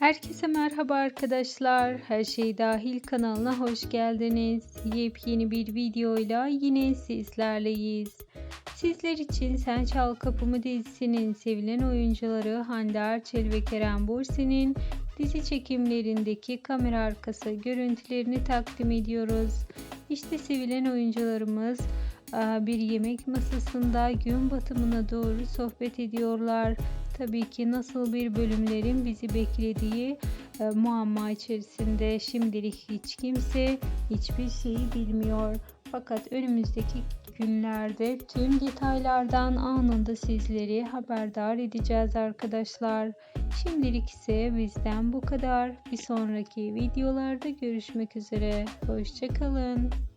Herkese merhaba arkadaşlar. Her şey dahil kanalına hoş geldiniz. Yepyeni bir videoyla yine sizlerleyiz. Sizler için Sen Çal Kapımı dizisinin sevilen oyuncuları Hande Erçel ve Kerem Bürsin'in dizi çekimlerindeki kamera arkası görüntülerini takdim ediyoruz. İşte sevilen oyuncularımız bir yemek masasında gün batımına doğru sohbet ediyorlar tabii ki nasıl bir bölümlerin bizi beklediği e, muamma içerisinde şimdilik hiç kimse hiçbir şeyi bilmiyor. Fakat önümüzdeki günlerde tüm detaylardan anında sizleri haberdar edeceğiz arkadaşlar. Şimdilik ise bizden bu kadar. Bir sonraki videolarda görüşmek üzere. Hoşçakalın.